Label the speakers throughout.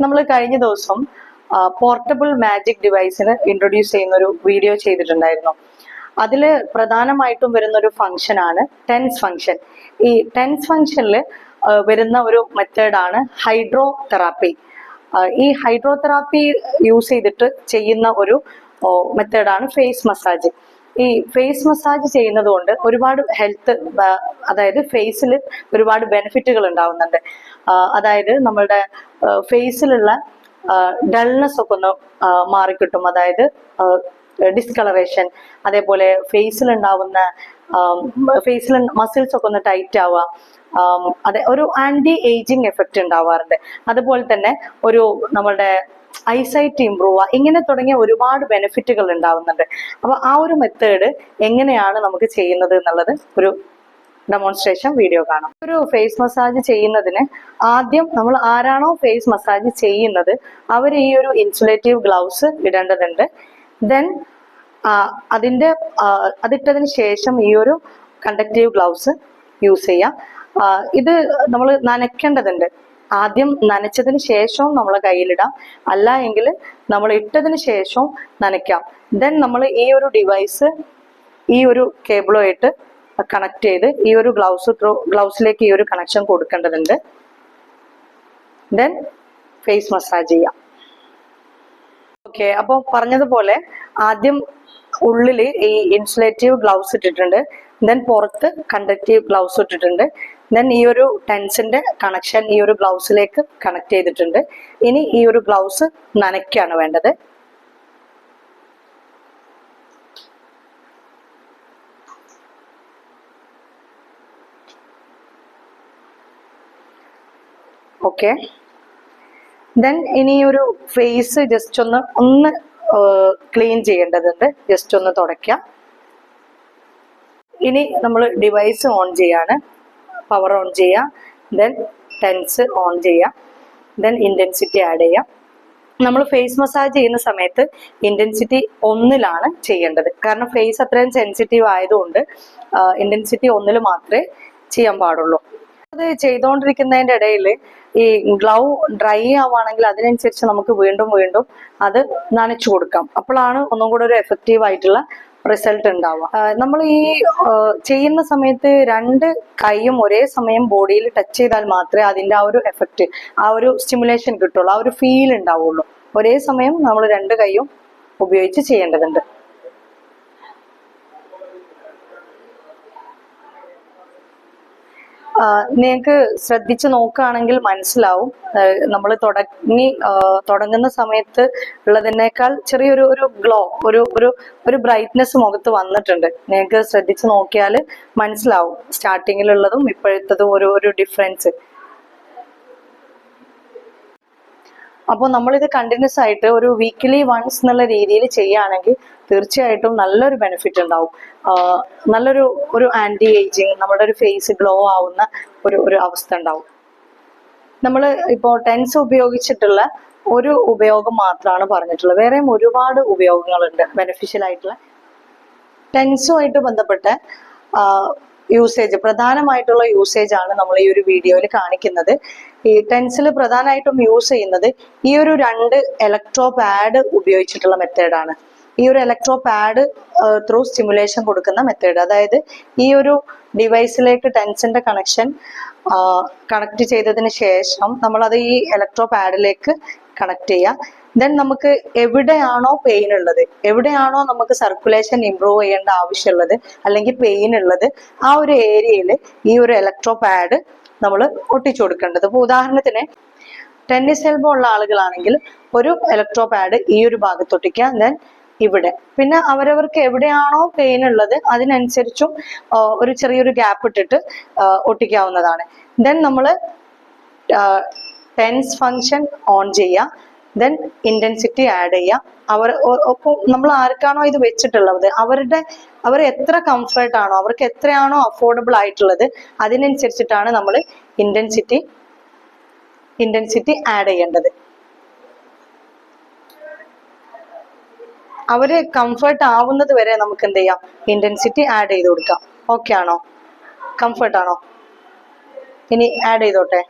Speaker 1: നമ്മൾ കഴിഞ്ഞ ദിവസം പോർട്ടബിൾ മാജിക് ഡിവൈസിന് ഇൻട്രൊഡ്യൂസ് ചെയ്യുന്ന ഒരു വീഡിയോ ചെയ്തിട്ടുണ്ടായിരുന്നു. അതിൽ പ്രധാനമായിട്ടും വരുന്ന ഒരു ഫംഗ്ഷൻ ആണ് ടെൻസ് ഫംഗ്ഷൻ ഈ ടെൻസ് ഫംഗ്ഷനിൽ വരുന്ന ഒരു മെത്തേഡാണ് ഹൈഡ്രോ തെറാപ്പി ഈ ഹൈഡ്രോ തെറാപ്പി യൂസ് ചെയ്തിട്ട് ചെയ്യുന്ന ഒരു മെത്തേഡാണ് ഫേസ് മസാജ് ഈ ഫേസ് മസാജ് ചെയ്യുന്നത് കൊണ്ട് ഒരുപാട് ഹെൽത്ത് അതായത് ഫേസിൽ ഒരുപാട് ബെനിഫിറ്റുകൾ ഉണ്ടാവുന്നുണ്ട്. അതായത് നമ്മളുടെ ഫേസിലുള്ള ഡൾനെസ് ഒക്കെ ഒന്ന് മാറിക്കിട്ടും. അതായത് ഡിസ്കളറേഷൻ അതേപോലെ ഫേസിൽ ഉണ്ടാവുന്ന ഫേസിൽ മസിൽസ് ഒക്കെ ഒന്ന് ടൈറ്റ് ആവുക അതെ ഒരു ആന്റി ഏജിങ് എഫക്റ്റ് ഉണ്ടാവാറുണ്ട്. അതുപോലെ തന്നെ ഒരു നമ്മളുടെ ഐസൈറ്റ് ഇമ്പ്രൂവ് ഇങ്ങനെ തുടങ്ങിയ ഒരുപാട് ബെനിഫിറ്റുകൾ ഉണ്ടാവുന്നുണ്ട്. അപ്പൊ ആ ഒരു മെത്തേഡ് എങ്ങനെയാണ് നമുക്ക് ചെയ്യുന്നത് എന്നുള്ളത് ഒരു ഡെമോൺസ്ട്രേഷൻ വീഡിയോ കാണാം. ഒരു ഫേസ് മസാജ് ചെയ്യുന്നതിന് ആദ്യം നമ്മൾ ആരാണോ ഫേസ് മസാജ് ചെയ്യുന്നത് അവർ ഈ ഒരു ഇൻസുലേറ്റീവ് ഗ്ലൗസ് ഇടേണ്ടതുണ്ട്. ദെൻ അതിന്റെ അതിട്ടതിന് ശേഷം ഈ ഒരു കണ്ടക്റ്റീവ് ഗ്ലൗസ് യൂസ് ചെയ്യാം. ഇത് നമ്മൾ നനയ്ക്കേണ്ടതുണ്ട്. ആദ്യം നനച്ചതിന് ശേഷവും നമ്മൾ കയ്യിലിടാം. അല്ല എങ്കിൽ നമ്മൾ ഇട്ടതിന് ശേഷവും നനയ്ക്കാം. ദെൻ നമ്മൾ ഈ ഒരു ഡിവൈസ് ഈ ഒരു കേബിളുമായിട്ട് കണക്ട് ചെയ്ത് ഈ ഒരു ഗ്ലൗസ് ത്രൂ ഗ്ലൗസിലേക്ക് ഈ ഒരു കണക്ഷൻ കൊടുക്കേണ്ടതുണ്ട്. ദെൻ ഫേസ് മസാജ് ചെയ്യാം. ഓക്കെ അപ്പോൾ പറഞ്ഞതുപോലെ ആദ്യം ഉള്ളിൽ ഈ ഇൻസുലേറ്റീവ് ഗ്ലൗസ് ഇട്ടിട്ടുണ്ട്. ദെൻ പുറത്ത് കണ്ടക്റ്റീവ് ഗ്ലൗസ് ഇട്ടിട്ടുണ്ട്. ദെൻ ഈ ഒരു ടെൻസിന്റെ കണക്ഷൻ ഈ ഒരു ബ്ലൗസിലേക്ക് കണക്ട് ചെയ്തിട്ടുണ്ട്. ഇനി ഈ ഒരു ബ്ലൗസ് നനയ്ക്കാണ് വേണ്ടത്. ഓക്കെ ദെൻ ഇനി ഒരു ഫേസ് ജസ്റ്റ് ഒന്ന് ഒന്ന് ക്ലീൻ ചെയ്യേണ്ടതുണ്ട്. ജസ്റ്റ് ഒന്ന് തുടയ്ക്കാം. ഇനി നമ്മൾ ഡിവൈസ് ഓൺ ചെയ്യാണ്. പവർ ഓൺ ചെയ്യാം. ദെൻ ടെൻസ് ഓൺ ചെയ്യാം. ദെൻ ഇന്റൻസിറ്റി ആഡ് ചെയ്യാം. നമ്മൾ ഫേസ് മസാജ് ചെയ്യുന്ന സമയത്ത് ഇന്റൻസിറ്റി ഒന്നിലാണ് ചെയ്യേണ്ടത്. കാരണം ഫേസ് അത്രയും സെൻസിറ്റീവ് ആയതുകൊണ്ട് ഇന്റൻസിറ്റി ഒന്നിൽ മാത്രമേ ചെയ്യാൻ പാടുള്ളൂ. അത് ചെയ്തുകൊണ്ടിരിക്കുന്നതിന്റെ ഇടയിൽ ഈ ഗ്ലൗ ഡ്രൈ ആവുകയാണെങ്കിൽ അതിനനുസരിച്ച് നമുക്ക് വീണ്ടും വീണ്ടും അത് നനച്ചു കൊടുക്കാം. അപ്പോഴാണ് ഒന്നും കൂടെ ഒരു എഫക്റ്റീവ് ആയിട്ടുള്ള റിസൾട്ട് ഉണ്ടാവുക. നമ്മൾ ഈ ചെയ്യുന്ന സമയത്ത് രണ്ട് കൈയും ഒരേ സമയം ബോഡിയിൽ ടച്ച് ചെയ്താൽ മാത്രമേ അതിന്റെ ആ ഒരു എഫക്റ്റ് ആ ഒരു സ്റ്റിമുലേഷൻ കിട്ടുള്ളൂ ആ ഒരു ഫീൽ ഉണ്ടാവുള്ളൂ. ഒരേ സമയം നമ്മൾ രണ്ട് കൈയും ഉപയോഗിച്ച് ചെയ്യേണ്ടതുണ്ട്. നിങ്ങൾക്ക് ശ്രദ്ധിച്ചു നോക്കുകയാണെങ്കിൽ മനസ്സിലാവും. നമ്മൾ തുടങ്ങി തുടങ്ങുന്ന സമയത്ത് ഉള്ളതിനേക്കാൾ ചെറിയൊരു ഒരു ഗ്ലോ ഒരു ഒരു ഒരു ബ്രൈറ്റ്നെസ് മുഖത്ത് വന്നിട്ടുണ്ട്. നിങ്ങൾക്ക് ശ്രദ്ധിച്ചു നോക്കിയാൽ മനസ്സിലാവും. സ്റ്റാർട്ടിങ്ങിലുള്ളതും ഇപ്പോഴത്തതും ഒരു ഒരു ഡിഫറൻസ്. അപ്പോൾ നമ്മളിത് കണ്ടിന്യൂസ് ആയിട്ട് ഒരു വീക്കിലി വൺസ് എന്നുള്ള രീതിയിൽ ചെയ്യുകയാണെങ്കിൽ തീർച്ചയായിട്ടും നല്ലൊരു ബെനിഫിറ്റ് ഉണ്ടാവും. നല്ലൊരു ഒരു ആന്റി ഏജിങ് നമ്മുടെ ഒരു ഫേസ് ഗ്ലോ ആവുന്ന ഒരു ഒരു അവസ്ഥ ഉണ്ടാവും. നമ്മൾ ഇപ്പോൾ ടെൻസ് ഉപയോഗിച്ചിട്ടുള്ള ഒരു ഉപയോഗം മാത്രമാണ് പറഞ്ഞിട്ടുള്ളത്. വേറെയും ഒരുപാട് ഉപയോഗങ്ങളുണ്ട് ബെനിഫിഷ്യൽ ആയിട്ടുള്ള. ടെൻസുമായിട്ട് ബന്ധപ്പെട്ട് യൂസേജ് പ്രധാനമായിട്ടുള്ള യൂസേജ് ആണ് നമ്മൾ ഈ ഒരു വീഡിയോയിൽ കാണിക്കുന്നത്. ഈ ടെൻസിൽ പ്രധാനമായിട്ടും യൂസ് ചെയ്യുന്നത് ഈ ഒരു രണ്ട് ഇലക്ട്രോ പാഡ് ഉപയോഗിച്ചിട്ടുള്ള മെത്തേഡാണ് ഈ ഒരു ഇലക്ട്രോ പാഡ് ത്രൂ സ്റ്റിമുലേഷൻ കൊടുക്കുന്ന മെത്തേഡ് അതായത് ഈ ഒരു ഡിവൈസിലേക്ക് ടെൻസിന്റെ കണക്ഷൻ കണക്ട് ചെയ്തതിന് ശേഷം നമ്മൾ നമ്മളത് ഈ ഇലക്ട്രോ പാഡിലേക്ക് കണക്ട് ചെയ്യുക ദെൻ നമുക്ക് എവിടെയാണോ പെയിൻ ഉള്ളത് എവിടെയാണോ നമുക്ക് സർക്കുലേഷൻ ഇംപ്രൂവ് ചെയ്യേണ്ട ആവശ്യമുള്ളത് അല്ലെങ്കിൽ പെയിൻ ഉള്ളത് ആ ഒരു ഏരിയയിൽ ഈ ഒരു ഇലക്ട്രോ പാഡ് നമ്മൾ ഒട്ടിച്ചു കൊടുക്കേണ്ടത്. ഇപ്പോൾ ഉദാഹരണത്തിന് ടെന്നീസ് എൽബോ ഉള്ള ആളുകളാണെങ്കിൽ ഒരു ഇലക്ട്രോ പാഡ് ഈ ഒരു ഭാഗത്ത് ദെൻ ഇവിടെ. പിന്നെ അവരവർക്ക് എവിടെയാണോ പെയിൻ ഉള്ളത് അതിനനുസരിച്ചും ഒരു ചെറിയൊരു ഗ്യാപ്പ് ഇട്ടിട്ട് ഒട്ടിക്കാവുന്നതാണ്. ദെൻ നമ്മൾ ടെൻസ് ഫങ്ഷൻ ഓൺ ചെയ്യുക. ദെൻ ഇന്റൻസിറ്റി ആഡ് ചെയ്യുക. അവർ ഒപ്പം നമ്മൾ ആർക്കാണോ ഇത് വെച്ചിട്ടുള്ളത് അവരുടെ അവർ എത്ര കംഫർട്ട് ആണോ അവർക്ക് എത്രയാണോ അഫോർഡബിൾ ആയിട്ടുള്ളത് അതിനനുസരിച്ചിട്ടാണ് നമ്മൾ ഇന്റൻസിറ്റി ഇന്റൻസിറ്റി ആഡ് ചെയ്യേണ്ടത്. അവർ കംഫർട്ട് ആവുന്നത് വരെ നമുക്ക് എന്ത് ചെയ്യാം? ഇന്റൻസിറ്റി ആഡ് ചെയ്ത് കൊടുക്കാം. ഓക്കെ ആണോ? കംഫർട്ട് ആണോ? ഇനി ആഡ് ചെയ്തോട്ടെ.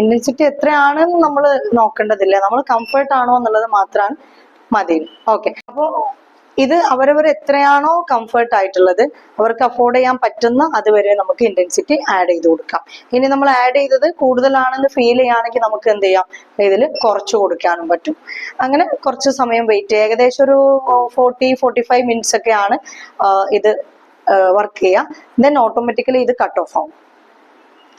Speaker 1: ഇന്റൻസിറ്റി എത്രയാണെന്ന് നമ്മൾ നോക്കേണ്ടതില്ല. നമ്മൾ കംഫർട്ട് ആണോ എന്നുള്ളത് മാത്രമാണ് മതി ഓക്കെ അപ്പോൾ ഇത് അവരവർ എത്രയാണോ കംഫർട്ട് ആയിട്ടുള്ളത് അവർക്ക് അഫോർഡ് ചെയ്യാൻ പറ്റുന്ന അതുവരെ നമുക്ക് ഇന്റൻസിറ്റി ആഡ് ചെയ്ത് കൊടുക്കാം. ഇനി നമ്മൾ ആഡ് ചെയ്തത് കൂടുതലാണെന്ന് ഫീൽ ചെയ്യുകയാണെങ്കിൽ നമുക്ക് എന്ത് ചെയ്യാം? ഇതിൽ കുറച്ച് കൊടുക്കാനും പറ്റും. അങ്ങനെ കുറച്ച് സമയം വെയിറ്റ് ഏകദേശം ഒരു ഫോർട്ടി ഫോർട്ടി ഫൈവ് മിനിറ്റ്സ് ഒക്കെയാണ് ഇത് വർക്ക് ചെയ്യുക. ദെൻ ഓട്ടോമാറ്റിക്കലി ഇത് കട്ട് ഓഫ് ആവും.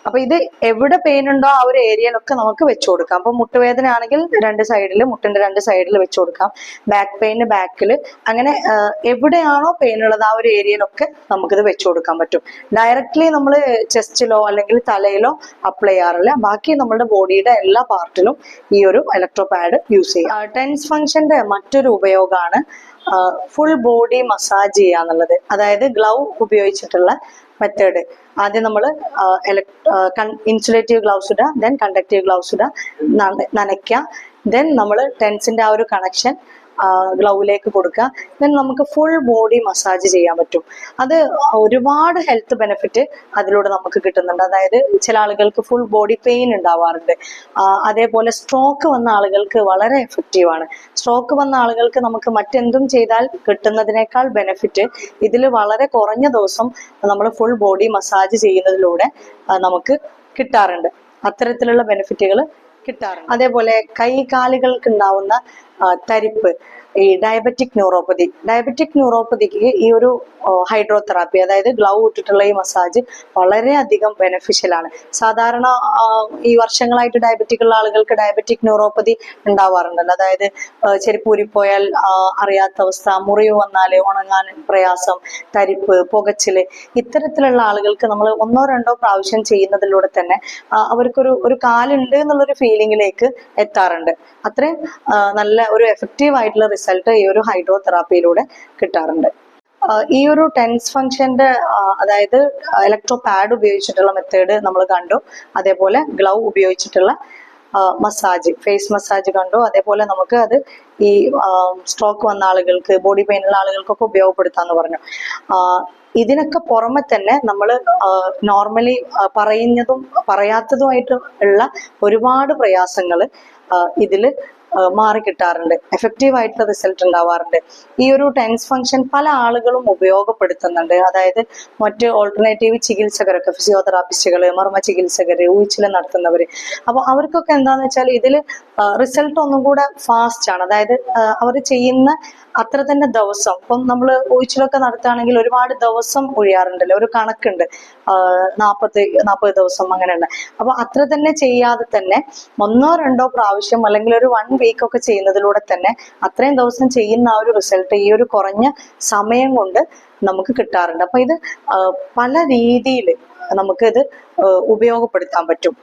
Speaker 1: അപ്പൊ ഇത് എവിടെ പെയിൻ ഉണ്ടോ ആ ഒരു ഏരിയയിലൊക്കെ നമുക്ക് വെച്ചു കൊടുക്കാം. അപ്പൊ മുട്ടുവേദന ആണെങ്കിൽ രണ്ട് സൈഡിൽ മുട്ടിന്റെ രണ്ട് സൈഡിൽ വെച്ചു കൊടുക്കാം. ബാക്ക് പെയിന് ബാക്കിൽ അങ്ങനെ എവിടെയാണോ പെയിൻ ഉള്ളത് ആ ഒരു ഏരിയയിലൊക്കെ നമുക്കിത് വെച്ചു കൊടുക്കാൻ പറ്റും. ഡയറക്റ്റ്ലി നമ്മൾ ചെസ്റ്റിലോ അല്ലെങ്കിൽ തലയിലോ അപ്ലൈ ചെയ്യാറില്ല. ബാക്കി നമ്മുടെ ബോഡിയുടെ എല്ലാ പാർട്ടിലും ഈ ഒരു ഇലക്ട്രോ പാഡ് യൂസ് ചെയ്യാം ടെൻസ് ഫംഗ്ഷന്റെ മറ്റൊരു ഉപയോഗമാണ് ഫുൾ ബോഡി മസാജ് ചെയ്യുക എന്നുള്ളത് അതായത് ഗ്ലൗ ഉപയോഗിച്ചിട്ടുള്ള മെത്തേഡ് ആദ്യം നമ്മൾ ഇൻസുലേറ്റീവ് ഗ്ലൗസ് ഇടുക ദെൻ കണ്ടക്റ്റീവ് ഗ്ലൗസ് ഇടുക നനയ്ക്കുക ദെൻ നമ്മൾ ടെൻസിന്റെ ആ ഒരു കണക്ഷൻ ഗ്ലൗവിലേക്ക് കൊടുക്കുക. ദെൻ നമുക്ക് ഫുൾ ബോഡി മസാജ് ചെയ്യാൻ പറ്റും. അത് ഒരുപാട് ഹെൽത്ത് ബെനിഫിറ്റ് അതിലൂടെ നമുക്ക് കിട്ടുന്നുണ്ട്. അതായത് ചില ആളുകൾക്ക് ഫുൾ ബോഡി പെയിൻ ഉണ്ടാവാറുണ്ട്. അതേപോലെ സ്ട്രോക്ക് വന്ന ആളുകൾക്ക് വളരെ എഫക്റ്റീവ് ആണ്. സ്ട്രോക്ക് വന്ന ആളുകൾക്ക് നമുക്ക് മറ്റെന്തും ചെയ്താൽ കിട്ടുന്നതിനേക്കാൾ ബെനിഫിറ്റ് ഇതിൽ വളരെ കുറഞ്ഞ ദിവസം നമ്മൾ ഫുൾ ബോഡി മസാജ് ചെയ്യുന്നതിലൂടെ നമുക്ക് കിട്ടാറുണ്ട്. അത്തരത്തിലുള്ള ബെനിഫിറ്റുകൾ കിട്ടാറുണ്ട്. അതേപോലെ കൈ കാലുകൾക്ക് ഉണ്ടാവുന്ന തരിപ്പ്. ഈ ഡയബറ്റിക് ന്യൂറോപ്പതി ഡയബറ്റിക് ന്യൂറോപ്പതിക്ക് ഈ ഒരു ഹൈഡ്രോതെറാപ്പി അതായത് ഗ്ലൗ ഇട്ടിട്ടുള്ള ഈ മസാജ് വളരെയധികം ബെനിഫിഷ്യൽ ആണ്. സാധാരണ ഈ വർഷങ്ങളായിട്ട് ഡയബറ്റിക് ഉള്ള ആളുകൾക്ക് ഡയബറ്റിക് ന്യൂറോപ്പതി ഉണ്ടാവാറുണ്ടല്ലോ. അതായത് ചെരിപ്പൂരിപ്പോയാൽ അറിയാത്ത അവസ്ഥ മുറിവ് വന്നാൽ ഉണങ്ങാൻ പ്രയാസം തരിപ്പ് പുകച്ചിൽ ഇത്തരത്തിലുള്ള ആളുകൾക്ക് നമ്മൾ ഒന്നോ രണ്ടോ പ്രാവശ്യം ചെയ്യുന്നതിലൂടെ തന്നെ അവർക്കൊരു ഒരു കാലുണ്ട് എന്നുള്ളൊരു ഫീലിംഗിലേക്ക് എത്താറുണ്ട്. അത്രയും നല്ല ഒരു എഫക്റ്റീവ് ആയിട്ടുള്ള റിസൾട്ട് ഈ ഒരു ഹൈഡ്രോതെറാപ്പിയിലൂടെ കിട്ടാറുണ്ട്. ഈ ഒരു ടെൻസ് ഫംഗ്ഷന്റെ അതായത് ഇലക്ട്രോ പാഡ് ഉപയോഗിച്ചിട്ടുള്ള മെത്തേഡ് നമ്മൾ കണ്ടു. അതേപോലെ ഗ്ലൗ ഉപയോഗിച്ചിട്ടുള്ള മസാജ് ഫേസ് മസാജ് കണ്ടു. അതേപോലെ നമുക്ക് അത് ഈ സ്ട്രോക്ക് വന്ന ആളുകൾക്ക് ബോഡി പെയിൻ ഉള്ള ആളുകൾക്കൊക്കെ ഉപയോഗപ്പെടുത്താന്ന് പറഞ്ഞു. ഇതിനൊക്കെ പുറമെ തന്നെ നമ്മൾ നോർമലി പറയുന്നതും പറയാത്തതുമായിട്ട് ഉള്ള ഒരുപാട് പ്രയാസങ്ങൾ ഇതിൽ മാറി കിട്ടാറുണ്ട്. എഫക്റ്റീവ് ആയിട്ടുള്ള റിസൾട്ട് ഉണ്ടാവാറുണ്ട്. ഈ ഒരു ടെൻസ് ഫംഗ്ഷൻ പല ആളുകളും ഉപയോഗപ്പെടുത്തുന്നുണ്ട്. അതായത് മറ്റ് ഓൾട്ടർനേറ്റീവ് ചികിത്സകരൊക്കെ ഫിസിയോതെറാപ്പിസ്റ്റുകൾ മർമ്മ ചികിത്സകർ ഊച്ചിൽ നടത്തുന്നവർ അപ്പോൾ അവർക്കൊക്കെ എന്താന്ന് വെച്ചാൽ ഇതിൽ റിസൾട്ട് ഒന്നും കൂടെ ഫാസ്റ്റ് ആണ്. അതായത് അവർ ചെയ്യുന്ന അത്ര തന്നെ ദിവസം. ഇപ്പം നമ്മൾ ഒഴിച്ചിലൊക്കെ നടത്തുകയാണെങ്കിൽ ഒരുപാട് ദിവസം ഒഴിയാറുണ്ടല്ലോ. ഒരു കണക്കുണ്ട്. നാൽപ്പത്തി നാൽപ്പത് ദിവസം അങ്ങനെയുള്ള. അപ്പൊ അത്ര തന്നെ ചെയ്യാതെ തന്നെ ഒന്നോ രണ്ടോ പ്രാവശ്യം അല്ലെങ്കിൽ ഒരു വൺ വീക്ക് ഒക്കെ ചെയ്യുന്നതിലൂടെ തന്നെ അത്രയും ദിവസം ചെയ്യുന്ന ആ ഒരു റിസൾട്ട് ഈ ഒരു കുറഞ്ഞ സമയം കൊണ്ട് നമുക്ക് കിട്ടാറുണ്ട്. അപ്പൊ ഇത് പല രീതിയിൽ നമുക്കിത് ഉപയോഗപ്പെടുത്താൻ പറ്റും.